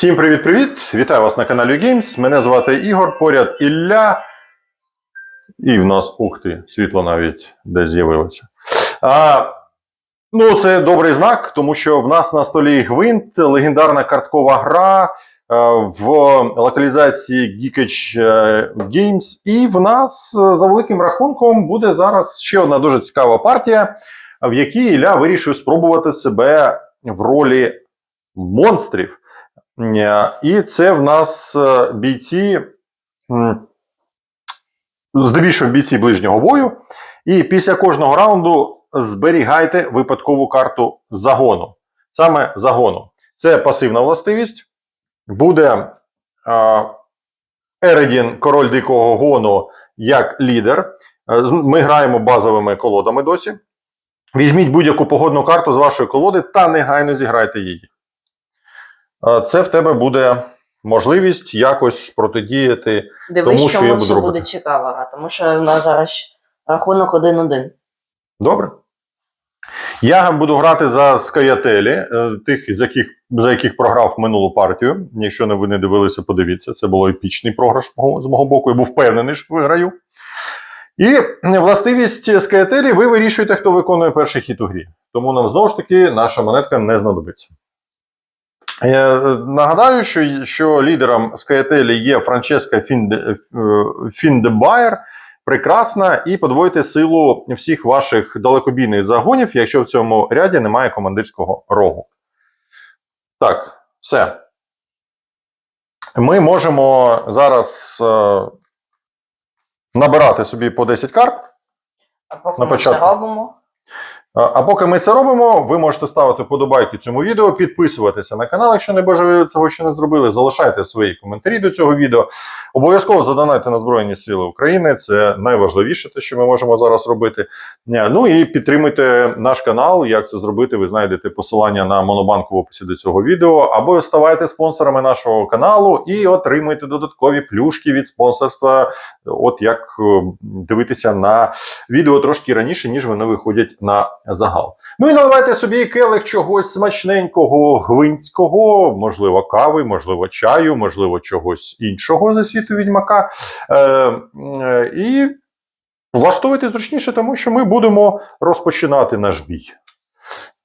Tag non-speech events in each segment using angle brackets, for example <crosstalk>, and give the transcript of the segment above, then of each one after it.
Всім привіт-привіт! Вітаю вас на каналі Games. Мене звати Ігор, поряд Ілля. І в нас, ух ти, світло навіть десь з'явилося. А, ну, це добрий знак, тому що в нас на столі Гвинт, легендарна карткова гра е, в локалізації Geekage е, Games. І в нас е, за великим рахунком буде зараз ще одна дуже цікава партія, в якій Ілля вирішив спробувати себе в ролі монстрів. Е, І це в нас е, бійці, здебільшого бійці ближнього бою. І після кожного раунду зберігайте випадкову карту загону. Саме загону. Це пасивна властивість. Буде е, Ередін, король дикого гону, як лідер. Ми граємо базовими колодами досі. Візьміть будь-яку погодну карту з вашої колоди та негайно зіграйте її. Це в тебе буде можливість якось протидіяти. Дивись, Тому що я буду робити. буде цікаво, тому що в нас зараз рахунок 1-1. Добре? Я буду грати за Скаятелі, тих, з яких, за яких програв минулу партію. Якщо не ви не дивилися, подивіться. Це було епічний програш з мого боку. Я був впевнений, що виграю. І властивість Скаятелі ви вирішуєте, хто виконує перший хід у грі. Тому нам знову ж таки наша монетка не знадобиться. Я е, нагадаю, що, що лідером Скаятелі є Франческа Фінде, е, Фіндебаєр. Прекрасна, і подвоїте силу всіх ваших далекобійних загонів, якщо в цьому ряді немає командирського рогу. Так, все. Ми можемо зараз е, набирати собі по 10 карт. А поки На ми це робимо, А поки ми це робимо, ви можете ставити вподобайки цьому відео, підписуватися на канал, якщо не бажаю цього ще не зробили. Залишайте свої коментарі до цього відео. Обов'язково задонайте на Збройні Сили України. Це найважливіше, те, що ми можемо зараз робити. Ну і підтримуйте наш канал. Як це зробити? Ви знайдете посилання на монобанк в описі до цього відео. Або ставайте спонсорами нашого каналу і отримуйте додаткові плюшки від спонсорства. От як е, дивитися на відео трошки раніше, ніж вони виходять на загал. Ну і наливайте собі келих чогось смачненького, гвинського, можливо, кави, можливо, чаю, можливо, чогось іншого за світу відьмака. Е, е, і влаштовуйте зручніше, тому що ми будемо розпочинати наш бій.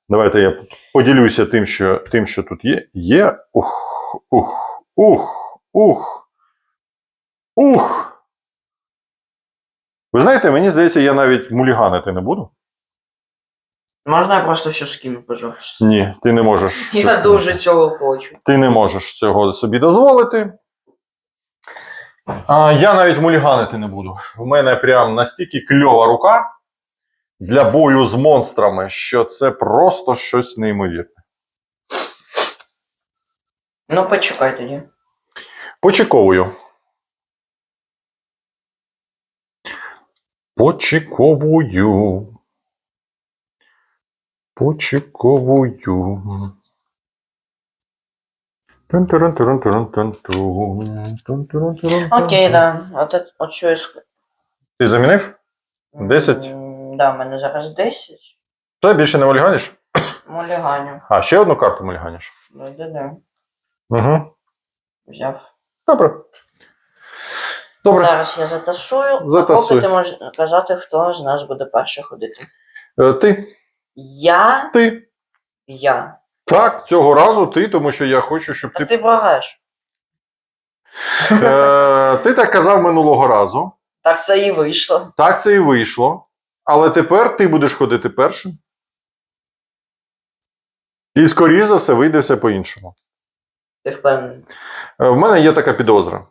Давайте я поділюся тим, що, тим, що тут є. Є. Ух, ух, ух, ух. Ух. Ви знаєте, мені здається, я навіть муліганити не буду. Можна я просто все скину, пожалуйста? Ні, ти не можеш. Я сказати. дуже цього хочу. Ти не можеш цього собі дозволити. А, я навіть муліганити не буду. У мене прям настільки кльова рука для бою з монстрами, що це просто щось неймовірне. Ну, почекай тоді. Почековую. Почековую. Почековую. Окей, да. От, от, що я ск- Ти замінив? 10? М, Да, в мене зараз 10. То більше не мульганиш? Моліганю. А, ще одну карту мульганиш? Да-да-да. Угу. Взяв. Добре. Добре. Зараз я затасую, Затасуй. а поки ти можеш казати, хто з нас буде перший ходити. Ти. Я? Ти. Я. Так, цього разу ти, тому що я хочу, щоб А ти. ти. Е, ти так казав минулого разу. Так це і вийшло. Так це і вийшло. Але тепер ти будеш ходити першим. І скоріш за все вийде все по-іншому. Ти впевнений. Е, В мене є така підозра.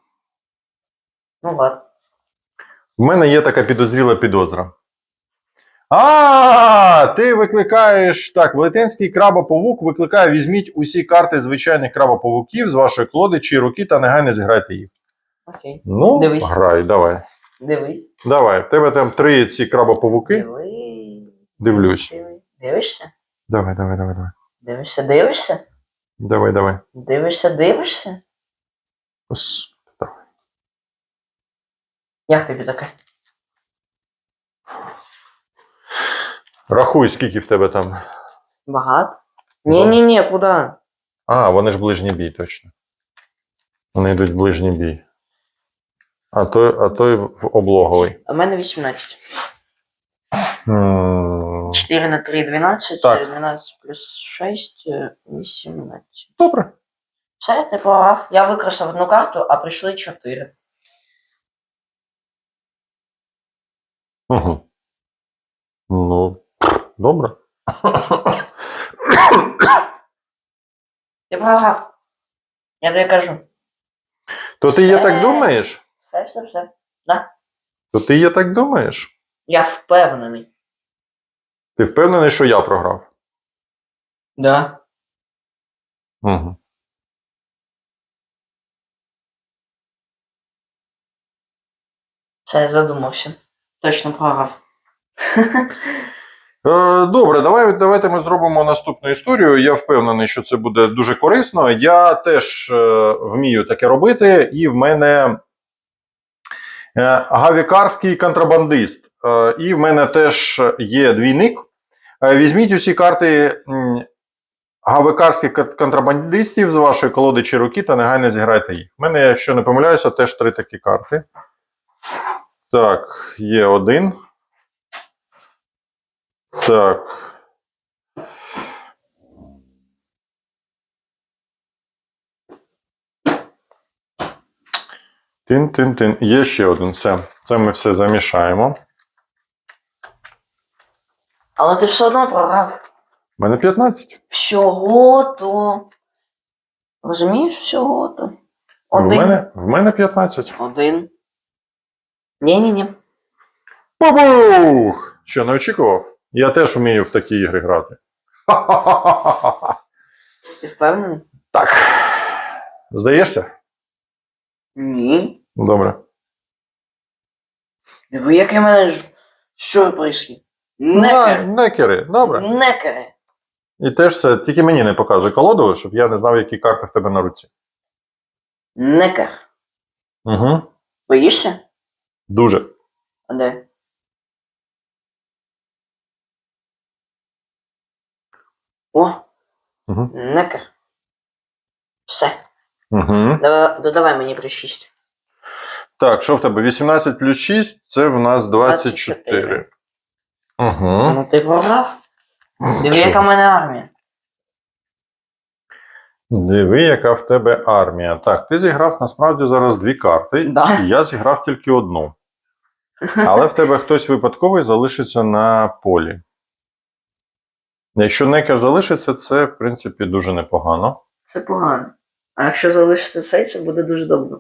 Ну ладно. В мене є така підозріла підозра. А, ти викликаєш так, велетенський крабоповук викликає: візьміть усі карти звичайних крабоповуків з вашої колоди чи руки та негайно зіграйте їх. Окей. Ну, Дивись. грай, давай. Дивись. Давай. В тебе там три ці крабоповуки. Дивись. Дивлюсь. Дивись. Дивишся? Давай, давай, давай, давай. Дивишся, дивишся? Давай, давай. Дивишся, дивишся? Ос- Як тобі таке? Рахуй, скільки в тебе там. Багато? Ні, ні, ні, куди? А, вони ж ближній бій, точно. Вони йдуть в ближній бій. А той, а той в облоговий. А в мене 18. М, 4 на 3 12. Так. 12 плюс 6 е, 18. Добре. Все, ти програв. Я використав одну карту, а прийшли 4. Угу. Ну, добре. Ти програв. Я тобі кажу. То ти є так думаєш? Все, все, все. То ти є так думаєш? Я впевнений. Ти впевнений, що я програв? Да. Угу. Все, я задумався. Точно програв. <laughs> Е, Добре, давай, давайте ми зробимо наступну історію. Я впевнений, що це буде дуже корисно. Я теж е, вмію таке робити, і в мене е, гавікарський контрабандист. І в мене теж є двійник. Візьміть усі карти м, гавікарських контрабандистів з вашої колоди чи руки та негайно зіграйте їх. В мене, якщо не помиляюся, теж три такі карти. Так, є один. Так. Тин-тин-тин. Є ще один. Все. Це ми все замішаємо. Але ти все одно програв. У мене 15. Всього то. Розумієш, всього то. В Один. мене, в мене 15. Один. Ні-ні-ні. Бабух! Що, не очікував? Я теж вмію в такі ігри грати. <laughs> Ти впевнений? Так. Здаєшся? Ні. Добре. Диви, який мене ж сюрприз. є. На, Некер. некери. Добре. Некери. І теж все. Тільки мені не показуй колоду, щоб я не знав, які карти в тебе на руці. Некер. Угу. Боїшся? Дуже. А де? О, Угу. некер. Все. Угу. Давай, додавай мені при 6. Так, що в тебе? 18 плюс 6 це в нас 24. 24. Угу. Ну ти програв? Диви, яка в мене армія. Диви, яка в тебе армія. Так, ти зіграв насправді зараз дві карти, Да. і я зіграв тільки одну. Але в тебе хтось випадковий залишиться на полі. Якщо некер залишиться, це, в принципі, дуже непогано. Це погано. А якщо залишиться цей, це буде дуже добре.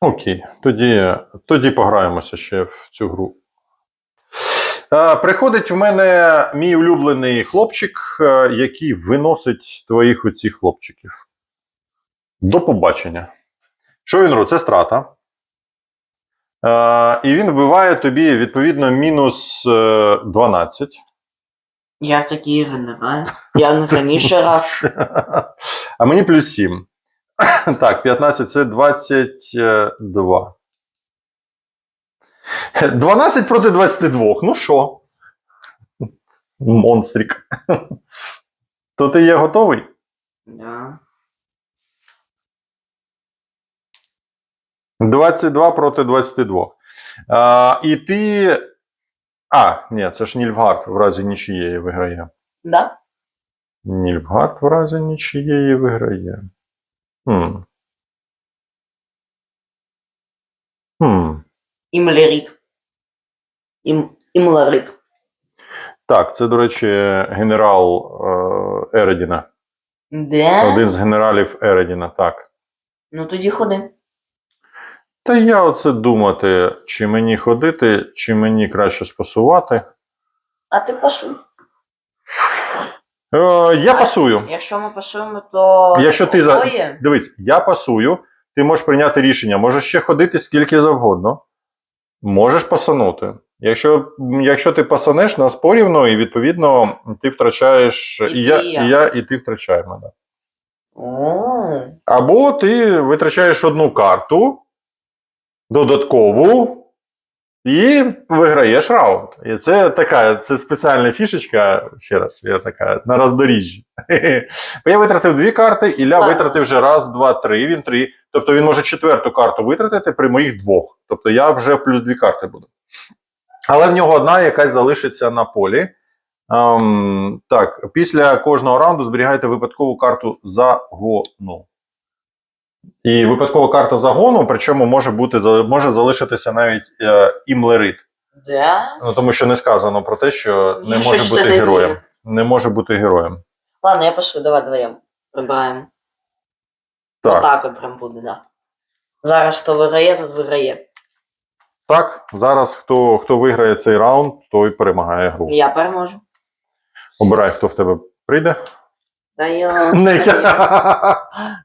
Окей, тоді, тоді пограємося ще в цю гру. Е, приходить в мене мій улюблений хлопчик, е, який виносить твоїх оцих хлопчиків. До побачення. Що він робить? Це страта. Е, і він вбиває тобі, відповідно, мінус е, 12. Я в такі ігри не граю. Я не раніше грав. <laughs> А мені плюс 7. <coughs> Так, 15 це 22. 12 <laughs> проти 22. Ну що? Монстрик. <laughs> То ти є готовий? Да. 22 проти 22. А, і ти. А, ні, це ж Нільфгард в разі нічиєї виграє. Да? Нільфгард в разі нічиєї виграє. Хм. Хм. Імлерит. Ім... Імлерит. Так, це, до речі, генерал е, Ередіна. Де? Один з генералів Ередіна, так. Ну тоді ходи. Та я оце думати, чи мені ходити, чи мені краще спасувати. А ти пасуй. Е, я пасую. Якщо ми пасуємо, то. Якщо ти за-? Дивись, я пасую, ти можеш прийняти рішення. Можеш ще ходити скільки завгодно. Можеш пасанути. Якщо, якщо ти пасанеш, нас порівну, і відповідно ти втрачаєш. І І, я, і я. і я, і ти втрачаємо. Да. Або ти витрачаєш одну карту додаткову, і виграєш раунд. І це така це спеціальна фішечка, ще раз, я така на роздоріжжі. <laughs> Бо я витратив дві карти, Ілля Ладно. витратив вже раз, два, три. Він три. Тобто він може четверту карту витратити при моїх двох. Тобто я вже плюс дві карти буду. Але в нього одна якась залишиться на полі. Ем, так, після кожного раунду зберігайте випадкову карту загону. І випадкова карта загону, причому може бути може залишитися навіть е, імлерит. Да? Ну, тому що не сказано про те, що не Я може щось бути це не героєм. вірю. Не може бути героєм. Ладно, я пошли, давай вдвоєм. Прибираємо. Так, Отак от прям буде, да. Зараз хто виграє, тот виграє. так зараз хто, хто виграє цей раунд, той перемагає гру. Я переможу. Обирай, хто в тебе прийде. Я... Най...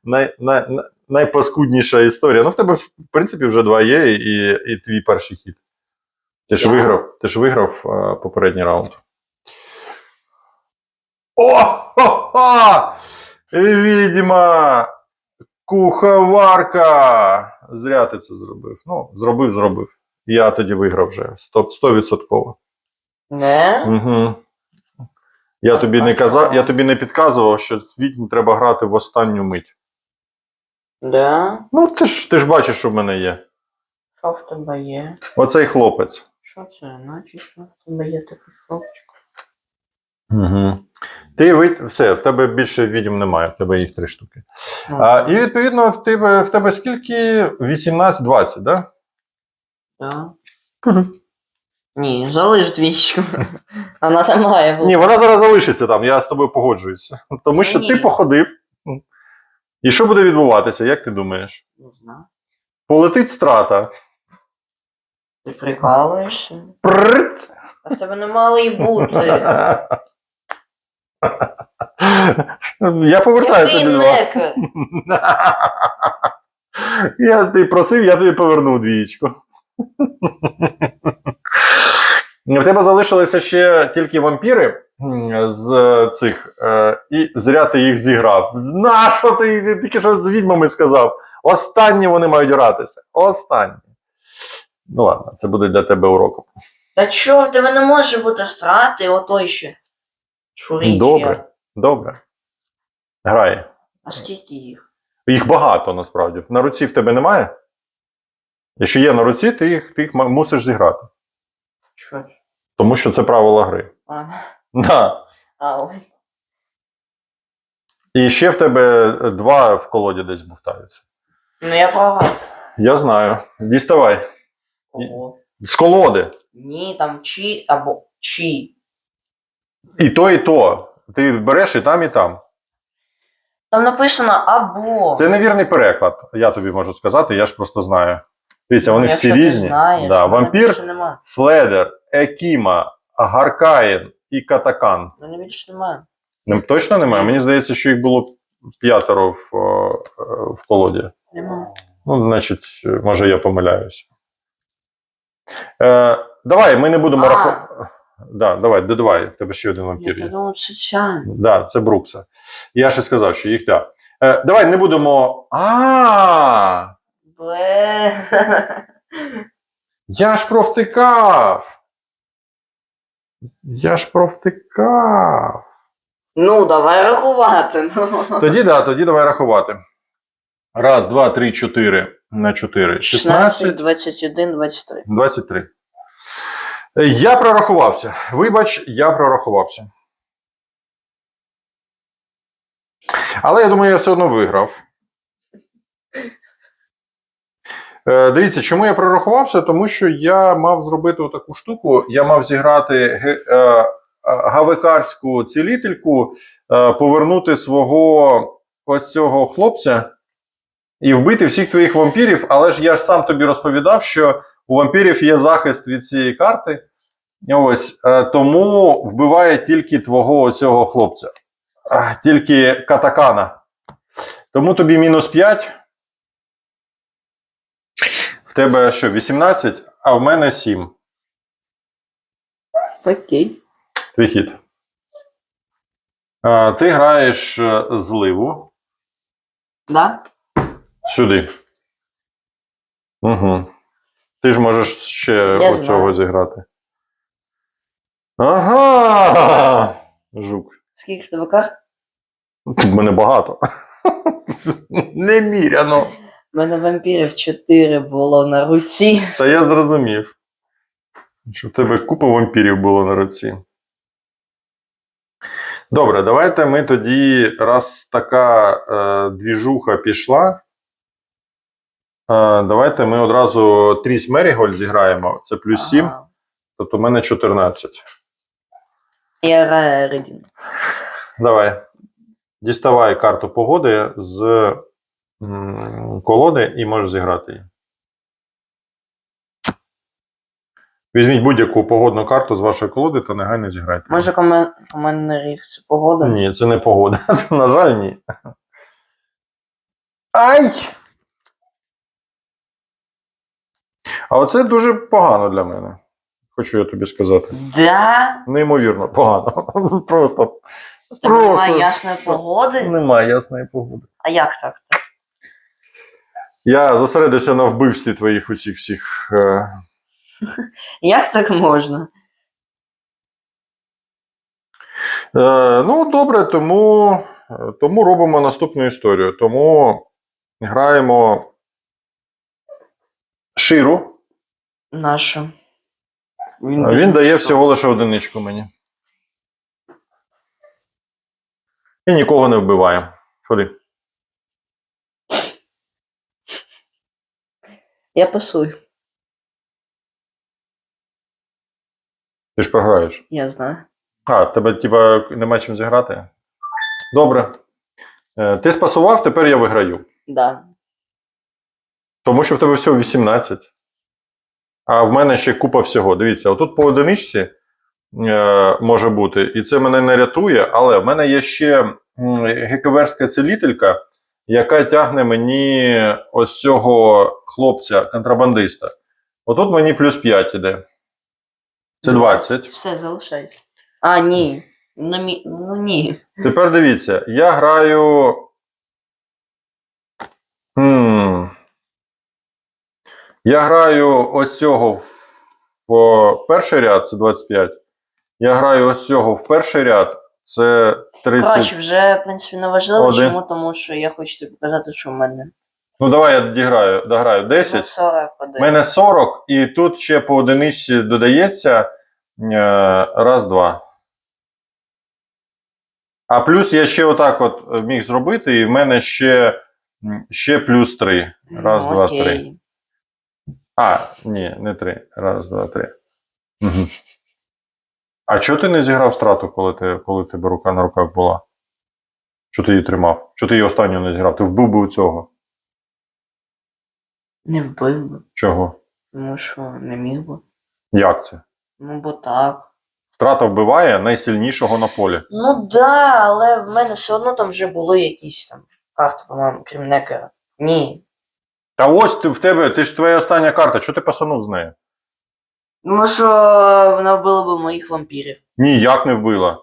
най... най... най- Найпаскудніша історія. Ну, в тебе, в принципі, вже два є, і, і твій перший хід. Ти ж виграв, ти ж виграв е, попередній раунд. О! Відьма! Куховарка! Зря ти це зробив. Ну, зробив, зробив. Я тоді виграв вже 100%. 100%. Не? Угу. Я тобі не казав, я тобі не підказував, що відьм треба грати в останню мить. Да? Ну, ти ж ти ж бачиш, що в мене є. Що в тебе є? Оцей хлопець. Що це? Наче що в тебе є такий хлопчик? Угу. Ти вид... все, в тебе більше відьм немає, в тебе їх три штуки. Ну, А, і відповідно, в тебе, в тебе скільки? 18-20, так? Да? Да. Ні, залиш двічку. Вона там має бути. Ні, вона зараз залишиться там, я з тобою погоджуюся. Тому що ти Ні. походив. І що буде відбуватися, як ти думаєш? Не знаю. Полетить страта. Ти прикалуєшся? Прррт. А в тебе не мало і бути. Я повертаю Який тобі два. Я ти просив, я тобі повернув двічку. В тебе залишилися ще тільки вампіри з цих, е, і зря ти їх зіграв. Нащо ти їх тільки що з відьмами сказав? Останні вони мають гратися. Останні. Ну ладно, це буде для тебе уроком. Та чого в тебе не може бути страти, отой ще. Шурічі. Добре, добре. Грає. А скільки їх? Їх багато насправді. На руці в тебе немає? Якщо є на руці, ти їх, ти їх мусиш зіграти. Що? Тому що це правила гри. А, Да. а. І ще в тебе два в колоді десь бухтаються. Ну я права. Я знаю. Діставай. Ого. З колоди. Ні, там чи або чи. І то, і то. Ти береш і там, і там. Там написано або. Це невірний переклад, я тобі можу сказати, я ж просто знаю. Дивіться, вони всі ти різні. знаєш, да. в мене Вампір, нема. Фледер, Екіма, Гаркаїн і Катакан. В мене більше немає. Не- Точно немає? Мені здається, що їх було п'ятеро в, е, в колоді. Нема. Ну, значить, може, я помиляюся. Е, давай, ми не будемо рахувати. Да, давай, додавай, тебе ще один Я вампір є. подумав, це ця. Да, це Брукса. Я ще сказав, що їх так. Е, давай не будемо. А, <laughs> я ж провтикав. Я ж провтикав. Ну, давай рахувати. Ну. Тоді да, тоді давай рахувати. Раз, два, три, чотири на чотири. 16, 16, 21, 23. 23. Е, Я прорахувався. Вибач, я прорахувався. Але я думаю, я все одно виграв. Е, Дивіться, чому я прорахувався? Тому що я мав зробити таку штуку. Я мав зіграти е, е, гавекарську цілительку, е, повернути свого ось цього хлопця і вбити всіх твоїх вампірів. Але ж я ж сам тобі розповідав, що у вампірів є захист від цієї карти. Ось е, тому вбиває тільки твого цього хлопця, тільки катакана. Тому тобі мінус 5. Тебе що, 18, а в мене 7. Окей. Твій хід. Ти граєш е, зливу Да? сюди. Угу. Ти ж можеш ще Я оцього знаю. зіграти. Ага! Жук. Скільки в тебе карт? Тут мене багато. <laughs> Неміряно. У мене вампірів 4 було на руці. Та я зрозумів. Що в тебе купа вампірів було на руці. Добре, давайте ми тоді, раз така е, двіжуха пішла. Е, давайте ми одразу Тріс Мерігольд зіграємо. Це плюс 7, Ага. тобто в мене 14. Я граю Редін. Давай. Діставай карту погоди з колоди і можеш зіграти її. Візьміть будь-яку погодну карту з вашої колоди та негайно зіграйте. Може комен... командирів це погода? Ні, це не погода. <laughs> На жаль, ні. Ай! А оце дуже погано для мене. Хочу я тобі сказати. Да? Неймовірно погано. <laughs> Просто У тебе немає ясної погоди? немає ясної погоди. А як так? Я зосередився на вбивстві твоїх усіх всіх. Е... <laughs> Як так можна? Е, ну, добре, тому, е, тому робимо наступну історію. Тому граємо Ширу. Нашу. Він дає всього лише одиничку мені. І нікого не вбиває. Ходи. Я пасую, Ти ж програєш. я знаю. А, в тебе типа нема чим зіграти? Добре. Е, ти спасував, тепер я виграю. Да. Тому що в тебе всього 18. А в мене ще купа всього. Дивіться, отут по одиничці е, може бути, і це мене не рятує, але в мене є ще м, гековерська цілителька, яка тягне мені ось цього хлопця, контрабандиста. Отут мені плюс 5 іде. Це 20. Все, залишайся. А, ні. Ну, мі... ну ні. Тепер дивіться, я граю. Хм. Я граю ось цього в, в перший ряд, це 25. Я граю ось цього в перший ряд, це 30. Коротше, вже, в принципі, не важливо, Один. чому, тому що я хочу тобі показати, що в мене. Ну, давай я дограю, дограю Ну, 10. 41. У мене 40, і тут ще по одиничці додається е, раз, два. А плюс я ще отак от міг зробити, і в мене ще, ще плюс 3. Раз, Ну, два, окей. три. А, ні, не 3. Раз, два, три. Угу. А чого ти не зіграв страту, коли, ти, коли тебе рука на руках була? Що ти її тримав? Що ти її останню не зіграв? Ти вбив би у цього. Не вбив би, Чого? тому що не міг би. Як це? Ну, бо так. Страта вбиває найсильнішого на полі. Ну да, але в мене все одно там вже були якісь там карти, по-моєму, крім некера. Ні. Та ось ти в тебе, ти ж твоя остання карта, що ти пасанув з нею? Тому що вона вбила би моїх вампірів. Ні, як не вбила.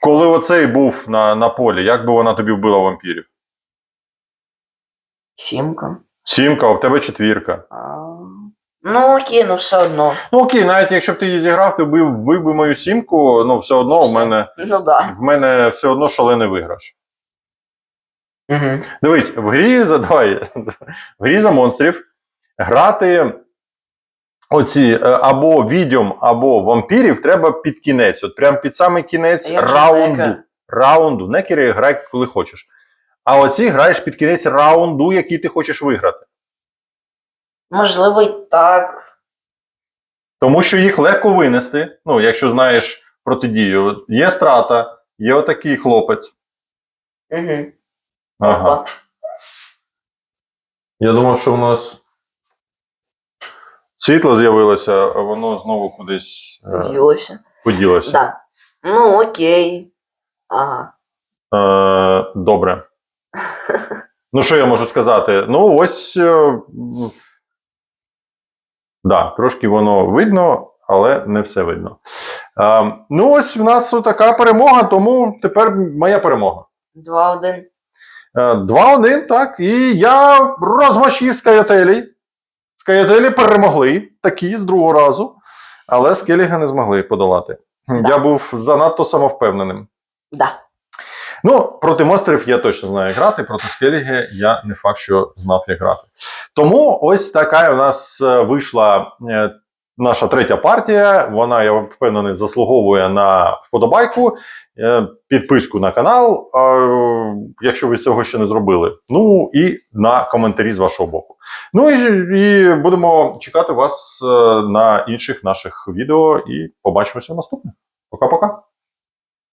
Коли оцей був на, на полі, як би вона тобі вбила вампірів? Сімка. Сімка, а в тебе четвірка. А... Ну окей, ну все одно. Ну окей, навіть якщо б ти її зіграв, ти вбив, вбив би мою сімку, ну все одно в мене, Ну да. в мене все одно шалений виграш. Угу. Дивись, в грі за давай, <laughs> в грі за монстрів грати оці е, або відьом, або вампірів треба під кінець. От прям під самий кінець А раунду. Раунду. Некери грай коли хочеш. А оці граєш під кінець раунду, який ти хочеш виграти. Можливо, і так. Тому що їх легко винести. Ну, якщо знаєш протидію. Є страта, є отакий хлопець. Угу. Ага. Я думав, що в нас світло з'явилося, а воно знову кудись е, Ділося. поділося. Да. Ну окей. Ага. Е, добре. <laughs> Ну, що я можу сказати? Ну, ось. Е, м, да, трошки воно видно, але не все видно. Е, ну, ось в нас така перемога, тому тепер моя перемога. Два-один. Е, 2-1, так. І я розмашів з Кайотелі. Скаятелі перемогли такі з другого разу, але скеліги не змогли подолати. Да. Я був занадто самовпевненим. Да. Ну, проти монстрів я точно знаю як грати, проти скеліги я не факт, що знав, як грати. Тому ось така у нас е, вийшла е, наша третя партія. Вона, я впевнений, заслуговує на вподобайку, підписку на канал, е, якщо ви цього ще не зробили. Ну і на коментарі з вашого боку. Ну і, і будемо чекати вас е, на інших наших відео і побачимося в наступних. Пока-пока.